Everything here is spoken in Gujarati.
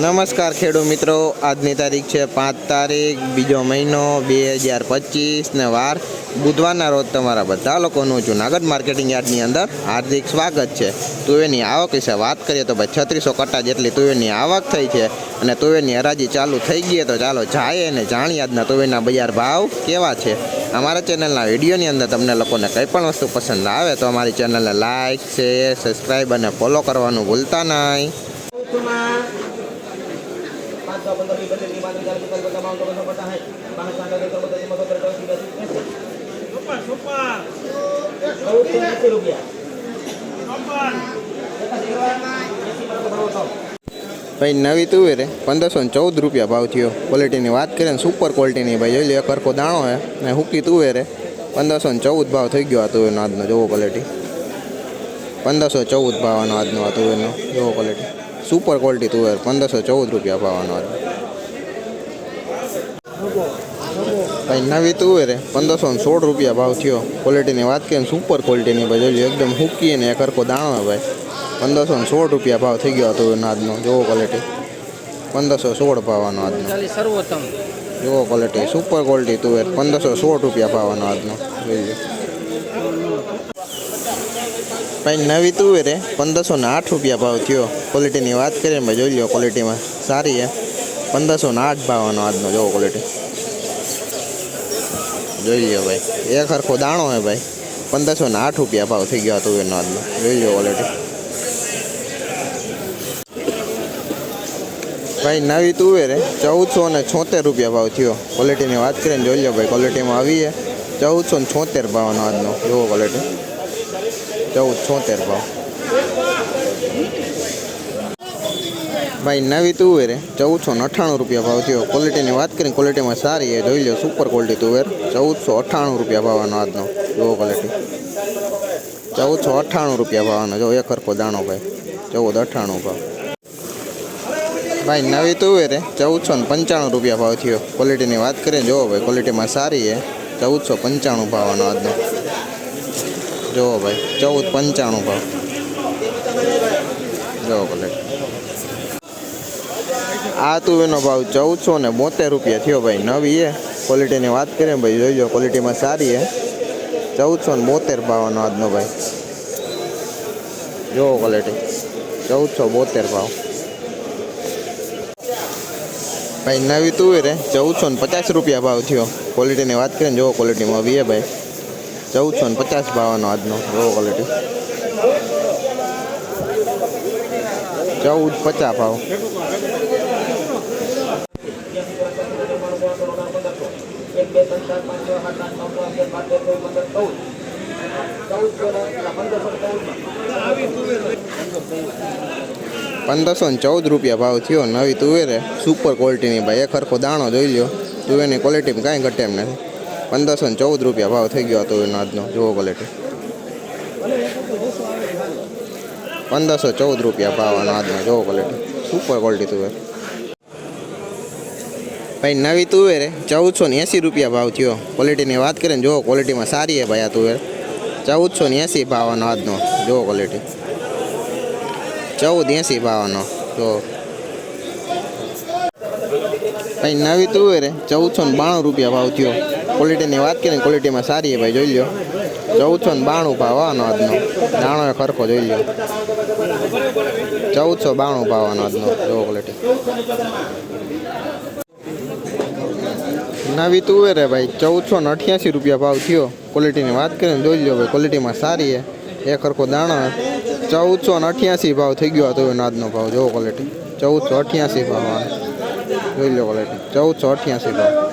નમસ્કાર ખેડૂત મિત્રો. આજની તારીખ છે પાંચ તારીખ, બીજો મહિનો બે હજાર પચીસ ને વાર. બુધવારના રોજ તમારા બધા લોકોનું જુનાગઢ માર્કેટિંગ યાર્ડની અંદર હાર્દિક સ્વાગત છે. તુવેરની આવક વિશે વાત કરીએ તો ભાઈ છત્રીસો કટ્ટા જેટલી તુવેરની આવક થઈ છે અને તુવેરની હરાજી ચાલુ થઈ ગઈ તો ચાલો જાય અને જાણીએ આજના તુવેરના બજાર ભાવ કેવા છે. અમારા ચેનલના વિડીયોની અંદર તમને લોકોને કંઈ પણ વસ્તુ પસંદ આવે તો અમારી ચેનલને લાઇક શેર, સબસ્ક્રાઈબ અને ફોલો કરવાનું ભૂલતા નહીં. पाँच सौ पंद्रह बीस पच्चीस तीस चालीस पचास पचास बावन चौवन पचास है बावन साठ सत्तर बत्तीस मसत्तर अठासी बत्तीस चौदह सौ अस्सी रुपया ભાઈ નવી તુવેરે પંદરસો ને ચૌદ રૂપિયા ભાવ થયો ક્વોલિટીની વાત કરીએ ને સુપર ક્વોલિટીની ભાઈ જોઈ લો એક હરખો દાણો હે ને હુકી તુવેરે પંદરસો ને ચૌદ ભાવ થઈ ગયો આ તુવેરનો આજનો જોવો ક્વોલિટી પંદરસો ચૌદ ભાવનો આજનો આ તુવેરનો જોવો ક્વોલિટી સુપર ક્વોલિટી તુવેર પંદરસો ચૌદ રૂપિયા ભાવવાનો ભાઈ નવી તુવેર પંદરસો ને સોળ રૂપિયા ભાવ થયો ક્વોલિટીની વાત કરીએ સુપર ક્વોલિટીની ભાઈ એકદમ હૂકી અને એક હરકો દાણો ભાઈ પંદરસો ને સોળ રૂપિયા ભાવ થઈ ગયો તુવેરનો આજનો જોવો ક્વોલિટી પંદરસો સોળ ભાવવાનો આજનો સર્વોત્તમ જોવો ક્વોલિટી સુપર ક્વોલિટી તુવેર પંદરસો સોળ રૂપિયા ભાવવાનો આજનો જોઈ લો નવી તુવેરે પંદરસો ને આઠ રૂપિયા ભાવ થયો. ક્વોલિટીની વાત કરીએ ભાઈ, જોઈ લો ક્વોલિટીમાં સારી છે પંદરસો ને આઠ ભાવનો આજનો, જોવો ક્વોલિટી જોઈ લો ભાઈ. એક હરખો દાણો હે ભાઈ. પંદરસો ને આઠ રૂપિયા ભાવ થઈ ગયો તુવેરનો આજનો. જોઈ લો ક્વોલિટી ભાઈ, નવી તુવેર ચૌદસો ને છોતેર રૂપિયા ભાવ થયો. ક્વોલિટીની વાત કરીને જોઈ લો ભાઈ ક્વોલિટીમાં આવીએ ચૌદસો ને છોતેર ભાવનો આજનો, જોવો ક્વોલિટી ચૌદ, છોતેર ભાવ. ભાઈ, નવી તુવેર ચૌદસો અઠ્ઠાણું રૂપિયા ભાવ થયો. ક્વોલિટીની વાત કરીને ક્વોલિટીમાં સારી એ જોઈ લો સુપર ક્વોલિટી તુવેર ચૌદસો અઠ્ઠાણું રૂપિયા ભાવનો આજનો. જુઓ ક્વોલિટી ચૌદસો અઠ્ઠાણું રૂપિયા ભાવનો. જો એક હરખો દાણો ભાઈ. ચૌદ અઠ્ઠાણું ભાવ. ભાઈ, નવી તુવેર ચૌદસો ને પંચાણું રૂપિયા ભાવ થયો. ક્વોલિટીની વાત કરીએ જુઓ ભાઈ ક્વોલિટીમાં સારી છે ચૌદસો પંચાણું ભાવનો આજનો. જોવો ભાઈ, ચૌદ પંચાણું ભાવ. જુઓ ભલે આ તુવેરનો ભાવ ચૌદસો ને બોતેર રૂપિયા થયો ભાઈ. નવી એ ક્વોલિટીની વાત કરીએ ભાઈ, જોઈ લો ક્વોલિટીમાં સારી હે ચૌદસો ને બોતેર ભાવનો આજનો ભાઈ. જુઓ ક્વોલિટી ચૌદસો બોતેર ભાવ. ભાઈ, નવી તુવેરે ચૌદસો ને પચાસ રૂપિયા ભાવ થયો. ક્વોલિટીની વાત કરીએ જોવો ક્વોલિટીમાં વીએ ભાઈ. ચૌદસો ને પચાસ ભાવનો આજનો લો ક્વોલિટી ચૌદ પચાસ ભાવ. ચૌદ ચૌદ ચૌદ પંદરસો ચૌદ ને ચૌદ રૂપિયા ભાવ થયો નવી તુવેરે. સુપર ક્વોલિટીની ભાઈ, એક હરખો દાણો જોઈ લ્યો. તુવેરની ક્વોલિટીમાં કાંઈ ઘટે એમ નથી. પંદરસો ને ચૌદ રૂપિયા ભાવ થઈ ગયો તુવેરનો આજનો, જુઓ ક્વોલિટી પંદરસો ચૌદ રૂપિયા ભાવનો આજનો, જુઓ ક્વોલિટી સુપર ક્વોલિટી તુવેર ભાઈ, નવી તુવેર ચૌદસો ને એંસી રૂપિયા ભાવ થયો. ક્વોલિટીની વાત કરીએ ને, જુઓ ક્વોલિટીમાં સારી છે ભાઈ આ તુવેર ચૌદસો ને એંસી ભાવનો આજનો, જુઓ ક્વોલિટી ચૌદ એંસી ભાવનો જો ભાઈ, નવી તુવેરે ચૌદસો ને બાણું રૂપિયા ભાવ થયો. ક્વોલિટીની વાત કરીને ક્વોલિટીમાં સારી ભાઈ, જોઈ લો ચૌદસો ને બાણું ભાવ આવવાનો આજનો. દાણો એ ખરખો, જોઈ લો ચૌદસો બાણું ભાવ આવવાનો આજનો, જોવો ક્વોલિટી નવી તુવેરે ભાઈ, ચૌદસો ને અઠ્યાસી રૂપિયા ભાવ થયો. ક્વોલિટીની વાત કરીને જોઈ લો ભાઈ ક્વોલિટીમાં સારી છે. એ ખરખો દાણો ચૌદસો ને અઠ્યાસી ભાવ થઈ ગયો હતો એનો આજનો ભાવ, જોવો ક્વોલિટી ચૌદસો અઠ્યાસી ભાવ જોઈ લો ક્વોલિટી ચૌદસો અઠ્યાસી ભાવ.